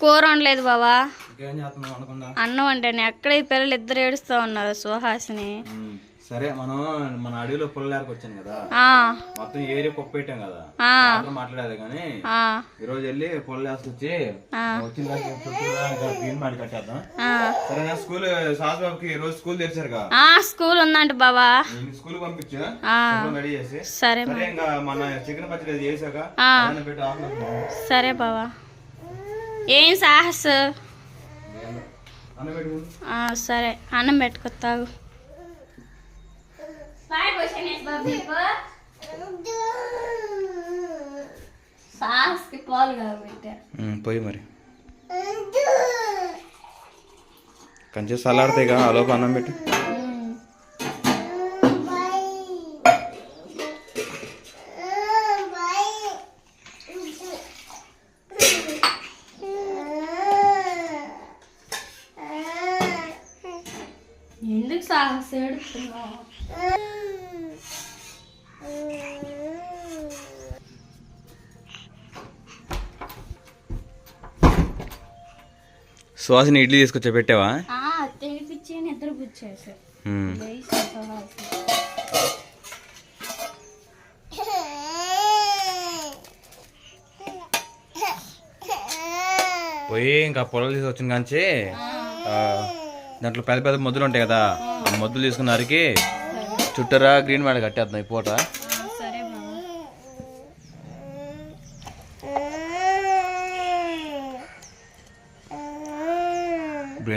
కూర వండలేదు బావా. అన్నం వండాను. ఎక్కడ ఈ పిల్లలు ఇద్దరు ఏడుస్తూ ఉన్నారు సుహాసిని. సరే మనం మన అడవిలో పుల్లలేరకు వచ్చాను కదా. మొత్తం ఏరియా కుప్ప పెట్టాం కదా అందరూ మాట్లాడాలి కానీ ఈ రోజు వెళ్ళి పుల్లలేసుకు వచ్చి. వచ్చిన మ్యాట్ కట్టేద్దాం. ఆ. సరేనా స్కూల్ సాస్బాబుకి ఈ రోజు స్కూల్ తెరిచారుగా. ఆ, స్కూల్ ఉందంట బావా. స్కూల్ పంపించా. రెడీ చేసి. సరే సరే ఇంకా మన చికెన్ పచ్చడి చేసాక ఆ. ఏదైనా పెట్టి ఆకులు సరే ఏం సాహస్? పెట్టు ఆ, సరే అన్నం పెట్టుకొస్తాగు సాహస్కి పాలు కాబట్టి పోయి మరి. కొంచెం సలాడతాయిగా ఆ లోపు అన్నం పెట్టు. ఎందుకు సాహస్ సువాసిని ఇడ్లీ తీసుకొచ్చా పెట్టావా? తినిపించి పోయి ఇంకా పొలాలు తీసుకొచ్చిన కాంచి దాంట్లో పెద్ద పెద్ద మొద్దులు ఉంటాయి కదా ఆ మొద్దులు తీసుకున్న అరికి చుట్టరా గ్రీన్ మ్యాట్ కట్టేద్దాం ఈ పూట.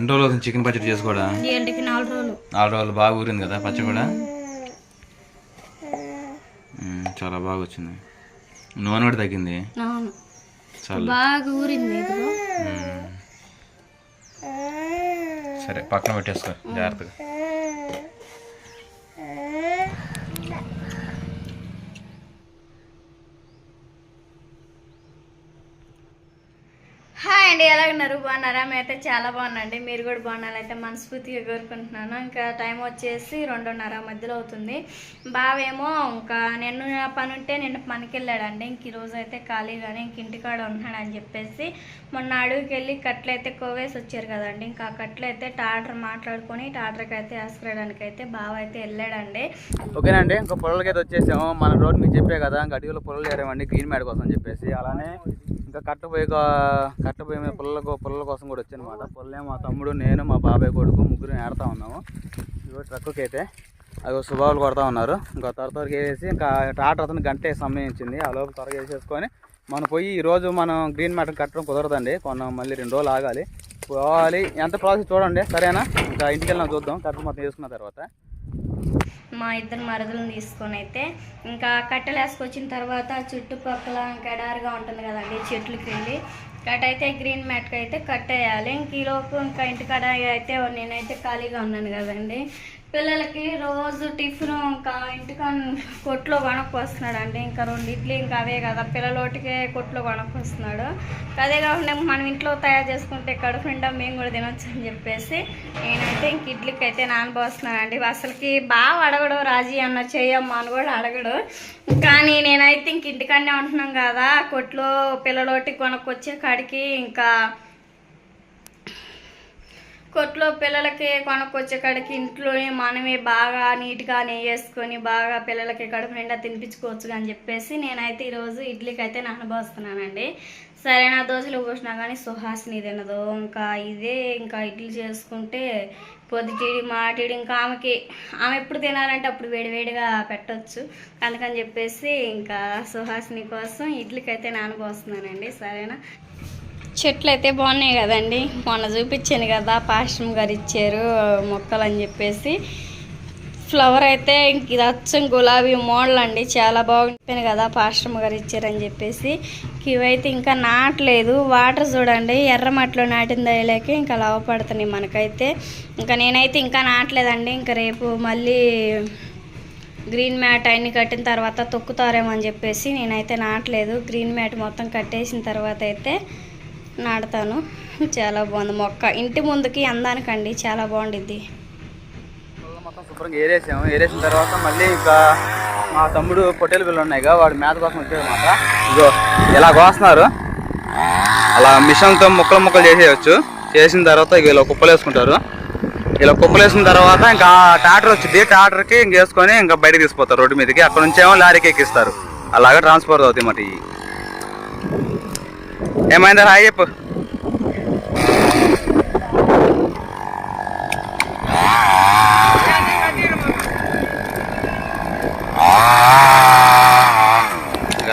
ఎన్ని రోజులు అవుతుంది చికెన్ పచ్చడి చేసుకోవడా? నాలుగు రోజులు. నాలుగు రోజులు బాగా ఊరింది కదా పచ్చడి కూడా? చాలా బాగా వచ్చింది. నూనె కూడా తగ్గింది? బాగా ఊరింది. సరే పక్కన పెట్టేసుకో జాగ్రత్తగా. ఎలాగన్నారు అండి ఎలా అయితే బాగున్నారా? మేమైతే చాలా బాగున్నాండి మీరు కూడా బాగున్నారైతే మనస్ఫూర్తిగా కోరుకుంటున్నాను. ఇంకా టైం వచ్చేసి రెండున్నర మధ్యలో అవుతుంది. బావేమో ఇంకా నిన్ను పని ఉంటే నిన్న పనికి వెళ్ళాడండి ఇంక ఈరోజు అయితే ఖాళీగానే ఇంక ఇంటికాడ ఉన్నాడు అని చెప్పేసి మొన్న అడవికి వెళ్ళి కట్లు అయితే కోవేసి వచ్చారు కదండి. ఇంకా ఆ కట్లు అయితే టాటర్ మాట్లాడుకొని టాటర్కి అయితే వేసుకురావడానికి అయితే బావ అయితే వెళ్ళాడండి. ఓకేనండి ఇంకా పొలాలకి అయితే వచ్చేసాము. మన రోడ్ మీకు చెప్పే కదా ఇంకా అడవిలో పొలాలు ఏరేమండి గ్రీన్ మ్యాడ్ కోసం చెప్పేసి. అలానే ఇంకా కట్టపోయి కట్టపోయి మీద పుల్లల పుల్లల కోసం కూడా వచ్చానమాట. పుల్లే మా తమ్ముడు నేను మా బాబాయ్ కొడుకు ముగ్గురు ఏడతా ఉన్నాము. ఇదిగో ట్రక్కుకి అయితే అవి శుభాలు కొడతా ఉన్నారు. ఇంకా త్వర త్వరగా వేసి ఇంకా ట్రాక్టర్ అతను గంటే సంబంధించింది ఆ లోపల త్వరగా వేసేసుకొని మనం పోయి ఈరోజు మనం గ్రీన్ మ్యాటర్ కట్టడం కుదరదండి. కొన్న మళ్ళీ రెండు రోజులు ఆగాలి. పోవాలి. ఎంత ప్రాసెస్ చూడండి. సరేనా? ఇంకా ఇంటికి వెళ్ళినా చూద్దాం. కట్ట మొత్తం వేసుకున్న తర్వాత. మా ఇద్దరు మరుదులను తీసుకొని అయితే ఇంకా కట్టెలు వేసుకొచ్చిన తర్వాత చుట్టుపక్కల గడారుగా ఉంటుంది కదండి చెట్లకి వెళ్ళి. కట్ అయితే గ్రీన్ మ్యాట్కి అయితే కట్టేయాలి. ఇంక ఈలోపు ఇంకా ఇంటికాడ అయితే నేనైతే ఖాళీగా ఉన్నాను కదండి. పిల్లలకి రోజు టిఫిన్ ఇంకా ఇంటికాడ కొట్లో కొనుక్కొస్తున్నాడు అండి ఇంకా రెండు ఇడ్లీ ఇంకా అవే కదా. పిల్లలోటికే కొట్లో కొనుక్కొస్తున్నాడు అదే కాకుండా మనం ఇంట్లో తయారు చేసుకుంటే కడుపు నిండా మేము కూడా తినొచ్చు అని చెప్పేసి నేనైతే ఇంక ఇడ్లీకి అయితే నానబోస్తున్నానండి. అసలుకి బాగా అడగడు రాజీ అన్న చేయమ్మా అని కూడా అడగడు. కానీ నేనైతే ఇంక ఇంటికాడనే ఉంటున్నాం కదా. కొట్లో పిల్లలోటి కొనుక్కొచ్చే కాడికి ఇంకా కొట్లో పిల్లలకి కొనుక్కొచ్చే కాడికి ఇంట్లోనే మనమే బాగా నీట్గా నెయ్యేసుకొని బాగా పిల్లలకి కడుపు నిండా తినిపించుకోవచ్చు అని చెప్పేసి నేనైతే ఈరోజు ఇడ్లీకి అయితే నానబోస్తున్నానండి. సరే నా దోశలు పోసినా కానీ సుహాసిని తినదు ఇంకా ఇదే ఇంకా ఇడ్లీ చేసుకుంటే పొద్దుటిడి మాటిడి ఇంకా ఆమెకి ఆమె ఎప్పుడు తినాలంటే అప్పుడు వేడివేడిగా పెట్టొచ్చు. అందుకని చెప్పేసి ఇంకా సుహాసిని కోసం ఇడ్లీకి అయితే నానబోస్తున్నానండి. సరేనా? చెట్లు అయితే బాగున్నాయి కదండి. మొన్న చూపించాను కదా పాశ్రమ్ గారు ఇచ్చారు మొక్కలు అని చెప్పేసి. ఫ్లవర్ అయితే ఇంకా ఇది అచ్చం గులాబీ మోడల్ అండి. చాలా బాగుంటుంది కదా పాస్టమ్ గారు ఇచ్చారని చెప్పేసి. ఇవైతే ఇంకా నాటలేదు. వాటర్ చూడండి ఎర్ర మట్టిలో నాటిన దయలేక ఇంకా లవపడుతున్నాయి మనకైతే. ఇంకా నేనైతే ఇంకా నాటలేదండి. ఇంకా రేపు మళ్ళీ గ్రీన్ మ్యాట్ అన్ని కట్టిన తర్వాత తొక్కుతారేమో అని చెప్పేసి నేనైతే నాటలేదు. గ్రీన్ మ్యాట్ మొత్తం కట్టేసిన తర్వాత అయితే నాటుతాను. చాలా బాగుంది మొక్క. ఇంటి ముందుకి అందానికండి. చాలా బాగుండిద్ది. శుభ్రంగా ఏరేసాము. ఏరేసిన తర్వాత మళ్ళీ ఇంకా మా తమ్ముడు పొట్టేలు పిల్లలు ఉన్నాయిగా వాడు మేత కోసం వచ్చేదన్నమాట మాట ఇలా కోస్తున్నారు? అలా మిషన్తో ముక్కలు ముక్కలు చేసేయచ్చు. చేసిన తర్వాత ఇక ఇలా కుప్పలు వేసుకుంటారు. ఇలా కుప్పలు వేసిన తర్వాత ఇంకా ట్రాక్టర్ వచ్చింది ట్రాక్టర్కి ఇంక వేసుకొని ఇంకా బయటకు తీసుకుపోతారు రోడ్డు మీదకి. అక్కడ నుంచేమో లారీకి ఎక్కిస్తారు. అలాగే ట్రాన్స్ఫర్ అవుతాయి మరి. ఇవి. ఏమైందా హాయ్ చెప్పు.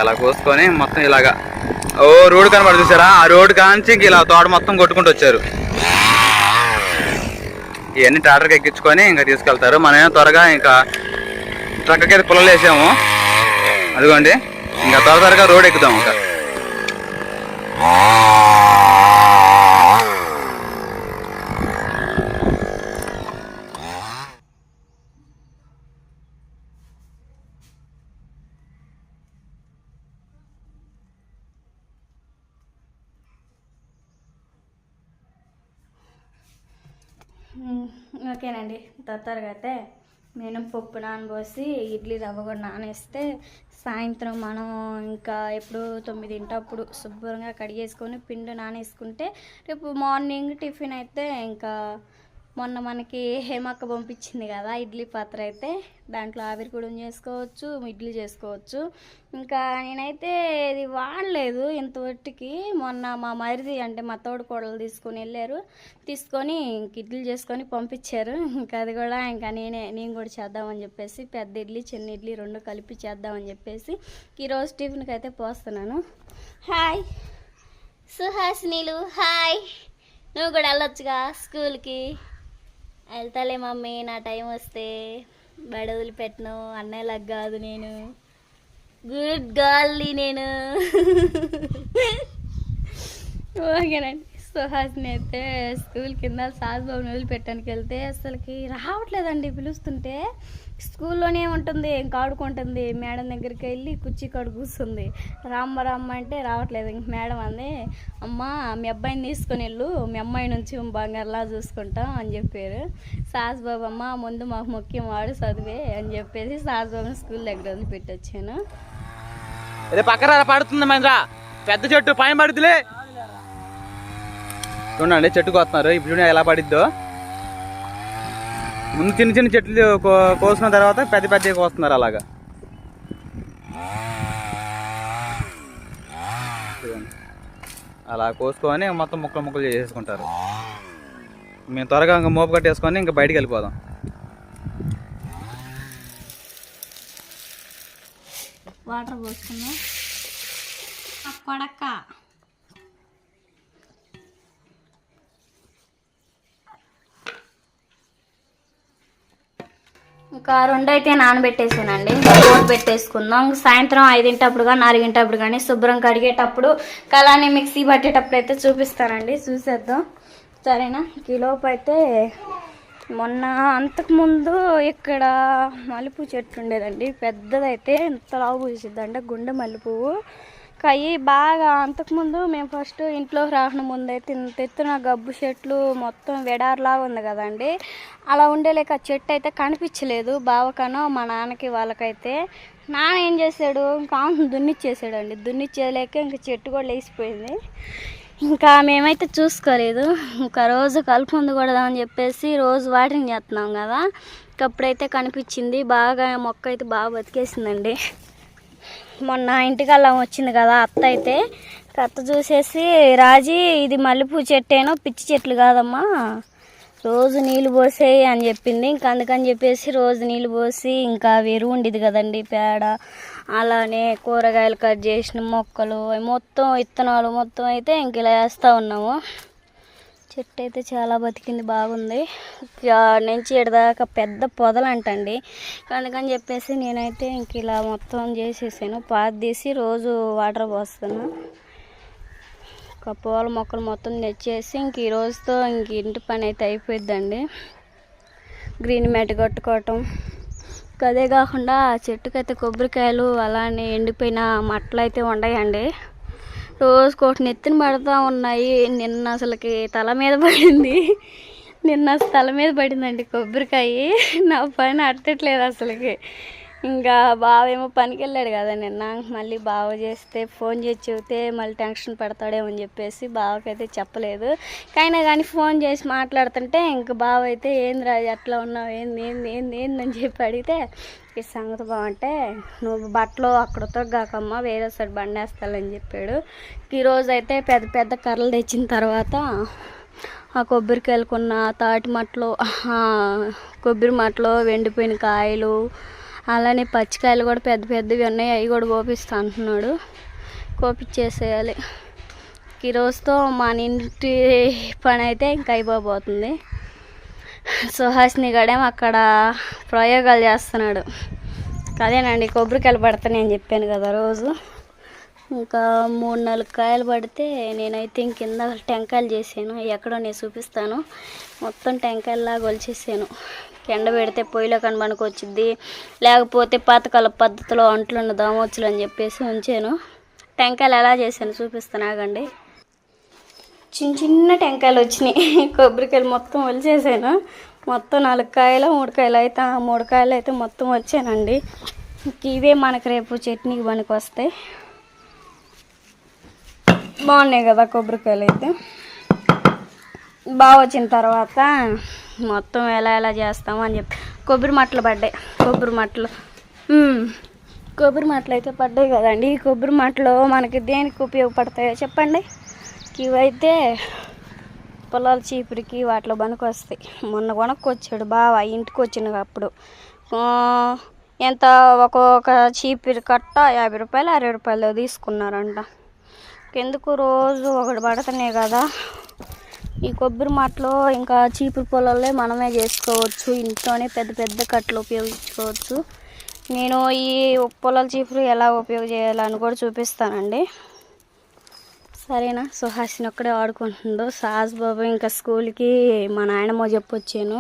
అలా కోసుకొని మొత్తం ఇలాగా. ఓ రోడ్డు కనబడి చూసారా? ఆ రోడ్డు కాంచి ఇంక ఇలా తోట మొత్తం కొట్టుకుంటూ వచ్చారు. ఇవన్నీ ట్రాక్టర్కి ఎక్కించుకొని ఇంకా తీసుకెళ్తారు. మనమేమో త్వరగా ఇంకా ట్రక్కకి అయితే పుల్లలు వేసాము. అదిగోండి. ఇంకా త్వర త్వరగా రోడ్ ఎక్కుదాం ఇంకా. Ah! పప్పు నానబోసి ఇడ్లీ రవ్వ కూడా నానేస్తే సాయంత్రం మనం ఇంకా ఎప్పుడు తొమ్మిదింటప్పుడు శుభ్రంగా కడిగేసుకొని పిండి నానేసుకుంటే రేపు మార్నింగ్ టిఫిన్ అయితే ఇంకా మొన్న మనకి హేమక్క పంపించింది కదా ఇడ్లీ పాత్ర అయితే. దాంట్లో ఆవిరి కూడా చేసుకోవచ్చు ఇడ్లీ చేసుకోవచ్చు. ఇంకా నేనైతే ఇది వాడలేదు ఇంతవట్టుకి. మొన్న మా మరిది అంటే మా తోడు కోడలు తీసుకొని వెళ్ళారు. తీసుకొని ఇంక ఇడ్లీ చేసుకొని పంపించారు. ఇంకా అది కూడా ఇంకా నేనే నేను కూడా చేద్దామని చెప్పేసి పెద్ద ఇడ్లీ చిన్న ఇడ్లీ రెండు కలిపి చేద్దామని చెప్పేసి ఈరోజు టిఫిన్కి అయితే పోస్తున్నాను. హాయ్. సుహాసినీలు హాయ్. నువ్వు కూడా వెళ్ళొచ్చుగా స్కూల్కి. వెళ్తాలే మమ్మీ నా టైం వస్తే బడి వదిలిపెట్టను అన్నయ్యలకు కాదు నేను. గుడ్ గర్ల్ని నేను. ఓకేనండి. సుహాస్ని అయితే స్కూల్ కింద సాజుబాబుని వదిలిపెట్టడానికి వెళ్తే అసలుకి రావట్లేదండి పిలుస్తుంటే. స్కూల్లోనే ఉంటుంది ఇంకా ఆడుకుంటుంది. మేడం దగ్గరికి వెళ్ళి కుర్చీ కాడు కూర్చుంది. రామ్మ రామ్మ అంటే రావట్లేదు. ఇంక మేడం అంది అమ్మ మీ అబ్బాయిని తీసుకొని వెళ్ళు. మీ అమ్మాయి నుంచి బంగారులా చూసుకుంటాం అని చెప్పారు. సాజుబాబు అమ్మ ముందు మాకు ముఖ్యం వాడు చదివే అని చెప్పేసి సాజుబాబుని స్కూల్ దగ్గర వదిలిపెట్టి పెట్టొచ్చాను. అదే పక్కన పడుతుంది మహేంద్ర. పెద్ద చెట్టు పైన పడుతులే చూడండి చెట్టుకు వస్తున్నారు. ఇప్పుడు ఎలా పడిద్దో. ముందు చిన్న చిన్న చెట్లు కో- తర్వాత పెద్ద పెద్దవి కోస్తున్నారు అలాగా. అలా కోసుకొని మొత్తం ముక్కలు ముక్కలు చేసేసుకుంటారు. మేము త్వరగా ఇంకా మోపు కట్టేసుకొని ఇంకా బయటికి వెళ్ళిపోదాం. వాటర్ పోసుకున్నా. ఆ ఒక రెండు అయితే నానబెట్టేసానండి. రోడ్ పెట్టేసుకుందాం. సాయంత్రం ఐదింటప్పుడు కానీ నాలుగింటప్పుడు కానీ శుభ్రం కడిగేటప్పుడు కలానే మిక్సీ పట్టేటప్పుడు అయితే చూపిస్తానండి. చూసేద్దాం. సరేనా? కిలోపు అయితే మొన్న అంతకుముందు ఇక్కడ మల్లెపూ చెట్టు ఉండేదండి. పెద్దదైతే ఎంత లావు పూసిద్ది అంటే గుండె మల్లెపువ్వు కయ్యి బాగా అంతకుముందు మేము ఫస్ట్ ఇంట్లో రాకుండా ముందే అయితే గబ్బు చెట్లు మొత్తం వెడార్లాగా ఉంది కదండి. అలా ఉండేలేక చెట్టు అయితే కనిపించలేదు బావకనో మా నాన్నకి వాళ్ళకైతే. నాన్న ఏం చేశాడు? ఇంకా దున్నిచ్చేసాడండి. దున్నిచ్చేయలేక ఇంకా చెట్టు కూడా లేచిపోయింది. ఇంకా మేమైతే చూసుకోలేదు. ఇంకా రోజు కలుపు ముందు కొడదామని చెప్పేసి రోజు వాటరింగ్ చేస్తున్నాం కదా. ఇంక అప్పుడైతే కనిపించింది. బాగా మొక్క అయితే బాగా బతికేసిందండి. మొన్న ఇంటికల్లా వచ్చింది కదా అత్త అయితే. అత్త చూసేసి రాజీ ఇది మల్లెపూ చెట్టేనో? పిచ్చి చెట్లు కాదమ్మా. రోజు నీళ్ళు పోసేయి అని చెప్పింది. ఇంకా అందుకని చెప్పేసి రోజు నీళ్ళు పోసి ఇంకా ఎరువు ఉండేది కదండి పేడ. అలానే కూరగాయలు కట్ చేసిన మొక్కలు మొత్తం విత్తనాలు మొత్తం అయితే ఇంక ఇలా వేస్తూ ఉన్నాము. చెట్టు అయితే చాలా బతికింది బాగుంది. నుంచి ఇడదాకా పెద్ద పొదలు అంటండి అందుకని చెప్పేసి నేనైతే ఇంక ఇలా మొత్తం చేసేసాను. పాత తీసి రోజు వాటర్ పోస్తాను. ఒక పూల మొక్కలు మొత్తం తెచ్చేసి ఇంక ఈ రోజుతో ఇంక ఇంటి పని అయితే అయిపోయిద్దండి. Green mat కొట్టుకోవటం. ఇంకా అదే కాకుండా చెట్టుకైతే కొబ్బరికాయలు అలానే ఎండిపోయిన మట్టలు అయితే ఉన్నాయండి రోజుకోటి నెత్తిన పడుతూ ఉన్నాయి. నిన్న అసలుకి తల మీద పడింది. నిన్న తల మీద పడిందండి కొబ్బరికాయ. నా పైన అట్టట్లేదు అసలుకి. ఇంకా బావేమో పనికి వెళ్ళాడు కదా నిన్న. మళ్ళీ బావ చేస్తే ఫోన్ చేసి చెబితే మళ్ళీ టెన్షన్ పడతాడేమో అని చెప్పేసి బావకైతే చెప్పలేదు. కానీ కానీ ఫోన్ చేసి మాట్లాడుతుంటే ఇంక బావ అయితే ఏంది రాజు అట్లా ఉన్నావు? ఏంది ఏంది ఏంది ఏంది? అని చెప్పి అడిగితే ఈ సంగతి బాగుంటే నువ్వు బట్టలు అక్కడ కాకమ్మ వేరే సైడ్ బండేస్తాలని చెప్పాడు. ఈరోజు అయితే పెద్ద పెద్ద కర్రలు తెచ్చిన తర్వాత ఆ కొబ్బరికాయలకున్న తాటి మట్టలు కొబ్బరి మట్టలు ఎండిపోయిన కాయలు అలానే పచ్చికాయలు కూడా పెద్ద పెద్దవి ఉన్నాయి. అవి కూడా కోపిస్తా అంటున్నాడు. కోపించేసేయాలి ఈ రోజుతో మన ఇంటి పని అయితే ఇంకా అయిపోబోతుంది. సుహాసిని గడేం అక్కడ ప్రయోగాలు చేస్తున్నాడు. అదేనండి కొబ్బరికాయలు పడతాయి అని చెప్పాను కదా రోజు. ఇంకా మూడు నాలుగు కాయలు పడితే నేనైతే ఇంక కింద టెంకాయలు చేసాను ఎక్కడో నేను చూపిస్తాను. మొత్తం టెంకాయలాగా కొలిచేసాను ఎండ పెడితే పొయ్యిలో కనబనికి వచ్చింది లేకపోతే పాతకాల పద్ధతిలో అంట్లున్న దోమొచ్చులు అని చెప్పేసి ఉంచాను. టెంకాయలు ఎలా చేశాను చూపిస్తున్నాగండి చిన్న చిన్న టెంకాయలు వచ్చినాయి. కొబ్బరికాయలు మొత్తం ఒలిచేసాను. మొత్తం నాలుగు కాయలు మూడు కాయలు అయితే ఆ మూడు కాయలు అయితే మొత్తం వచ్చానండి. ఇవే మనకు రేపు చట్నీకి పనికి వస్తాయి బాగున్నాయి కదా కొబ్బరికాయలు అయితే. బాగా వచ్చిన తర్వాత మొత్తం ఎలా ఎలా చేస్తాము అని చెప్పి కొబ్బరి మట్టలు పడ్డాయి. కొబ్బరి మట్టలు. కొబ్బరి మట్టలు అయితే పడ్డాయి కదండి. ఈ కొబ్బరి మట్టలు మనకి దేనికి ఉపయోగపడతాయో చెప్పండి. ఇవైతే పొలాల చీపురికి వాటిలో పనికి వస్తాయి. మొన్న కొనుక్కొచ్చాడు బావ ఇంటికి వచ్చినప్పుడు ఎంత ఒక్కొక్క చీపిరి కట్ట యాభై రూపాయలు అరవై రూపాయలు తీసుకున్నారంట. ఎందుకు రోజు ఒకటి పడుతున్నాయి కదా? ఈ కొబ్బరి మట్లో ఇంకా చీపురు పొలాలే మనమే చేసుకోవచ్చు. ఇంట్లోనే పెద్ద పెద్ద కట్టలు ఉపయోగించుకోవచ్చు. నేను ఈ పొలాల చీపురు ఎలా ఉపయోగ చేయాలని కూడా చూపిస్తానండి. సరేనా? సుహాసిని ఒక్కడే ఆడుకుంటుందో సాహస్ బాబు ఇంకా స్కూల్కి మా నాయనమ్మ చెప్పొచ్చాను.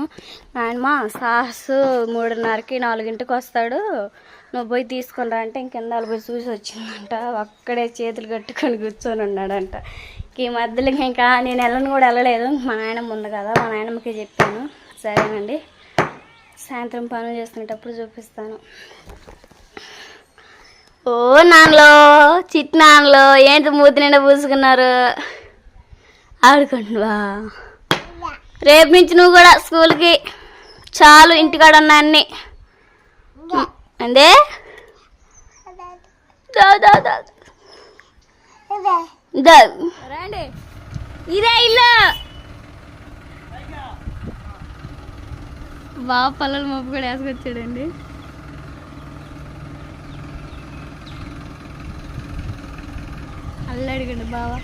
నాయనమ్మ సాహస్ మూడున్నరకి నాలుగింటికి వస్తాడు. నువ్వు పోయి తీసుకుని రా అంటే ఇంకెందాలు పోయి చూసి వచ్చిందంట. అక్కడే చేతులు కట్టుకొని కూర్చొని ఉన్నాడంట. ఈ మధ్యలో ఇంకా నేను వెళ్ళను కూడా వెళ్ళలేదు మా నాయనమ్మ ఉంది కదా మా నాయనమ్మకి చెప్పాను. సరేనండి. సాయంత్రం పనులు చేసుకునేటప్పుడు చూపిస్తాను. ఓ నాన్నలో చిట్ నాన్నలో ఏంటి మూతి నిండా పూసుకున్నారు? ఆడుకుంటున్నావా? రేపు నుంచి నువ్వు కూడా స్కూల్కి చాలు ఇంటికాడ ఉన్నా అన్ని. అందే దా, దా, దా. రండి. ఇదే ఇల్లు బావ పల్లెల కూడా వేసుకొచ్చాడండి. అల్లడిగండి బావా.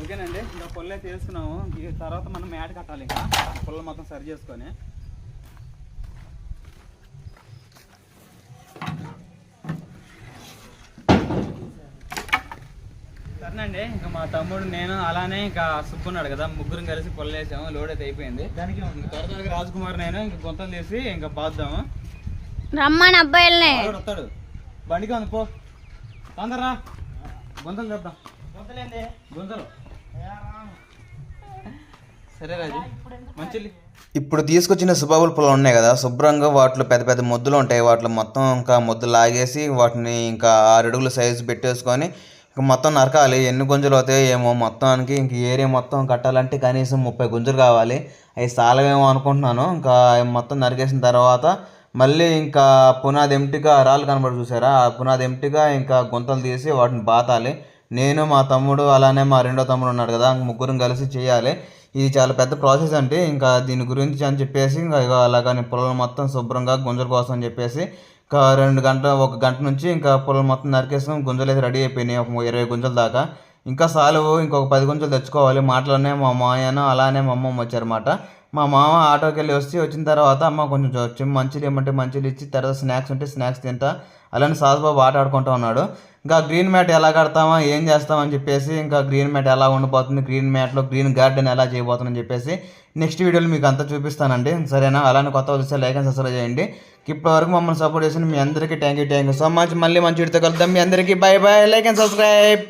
ఓకేనండి ఇంకా పొల్లు అయితే వేసుకున్నాము తర్వాత మనం మ్యాట్ కట్టాలి ఇంకా. పొల్లు మొత్తం సరి చేసుకొని సరేనండి ఇంకా మా తమ్ముడు నేను అలానే ఇంకా సుబ్బున్నాడు కదా ముగ్గురం కలిసి పొల్లు వేసాము లోడ్ అయితే అయిపోయింది. దానికి త్వర త్వరగా రాజకుమార్ నేను ఇంకా గుంతలు తీసి ఇంకా బాద్దాము. రమ్మని అబ్బాయిలనే. వాడు వస్తాడు. బండికి ఉంది పో. తొందరరా. గుంతలు తెద్దాం. గుంతలు. సరే రాజు మంచిది ఇప్పుడు తీసుకొచ్చిన సుబాబుల పొలం ఉన్నాయి కదా శుభ్రంగా వాటిలో పెద్ద పెద్ద ముద్దులు ఉంటాయి. వాటిలో మొత్తం ఇంకా ముద్దు లాగేసి వాటిని ఇంకా ఆరు అడుగుల సైజు పెట్టేసుకొని ఇక మొత్తం నరకాలి. ఎన్ని గుంజలు అవుతాయో ఏమో. మొత్తానికి ఇంక ఏరియా మొత్తం కట్టాలంటే కనీసం ముప్పై గుంజలు కావాలి. అవి సాలవేమో అనుకుంటున్నాను. ఇంకా మొత్తం నరికేసిన తర్వాత మళ్ళీ ఇంకా పునాది ఎంటిగా రాళ్ళు కనబడి చూసారా? ఆ పునాది ఎంటిగా ఇంకా గుంతలు తీసి వాటిని బాతాలి. నేను మా తమ్ముడు అలానే మా రెండో తమ్ముడు ఉన్నాడు కదా. ముగ్గురం కలిసి చేయాలి. ఇది చాలా పెద్ద ప్రాసెస్ అంటే ఇంకా దీని గురించి అని చెప్పేసి ఇంకా అలాగని పొలం మొత్తం శుభ్రంగా గుంజల కోసం అని చెప్పేసి ఇంకా రెండు గంటల ఒక గంట నుంచి ఇంకా పొలం మొత్తం నరికేసాం. గుంజలు అయితే రెడీ అయిపోయినాయి. ఒక ఇరవై గుంజల దాకా. ఇంకా సాలువు ఇంకొక పది గుంజలు తెచ్చుకోవాలి. మాటలోనే మా మాయను అలానే మా అమ్మమ్మ వచ్చారన్నమాట. మా మామ ఆటోకి వెళ్ళి వచ్చి వచ్చిన తర్వాత అమ్మ కొంచెం మంచిది మంచిలు ఇవ్వమంటే మంచిలు ఇచ్చి తర్వాత స్నాక్స్ ఉంటే స్నాక్స్ తింటా. అలానే సాధుబాబు ఆట ఆడుకుంటూ ఉన్నాడు. ఇంకా గ్రీన్ మ్యాట్ ఎలా కడతామా ఏం చేస్తామని చెప్పేసి ఇంకా గ్రీన్ మ్యాట్ ఎలా ఉండిపోతుంది గ్రీన్ మ్యాట్లో గ్రీన్ గార్డెన్ ఎలా చేయబోతుందని చెప్పేసి నెక్స్ట్ వీడియోలో మీకు అంతా చూపిస్తానండి. సరేనా? అలానే కొత్త వచ్చే లైక్ అండ్ సబ్స్క్రైబ్ చేయండి. ఇప్పటి వరకు మమ్మల్ని సపోర్ట్ చేసిన మీ అందరికీ thank you thank you so much మళ్ళీ మంచి వీడితో కలుద్దాం. మీ అందరికీ bye bye like and subscribe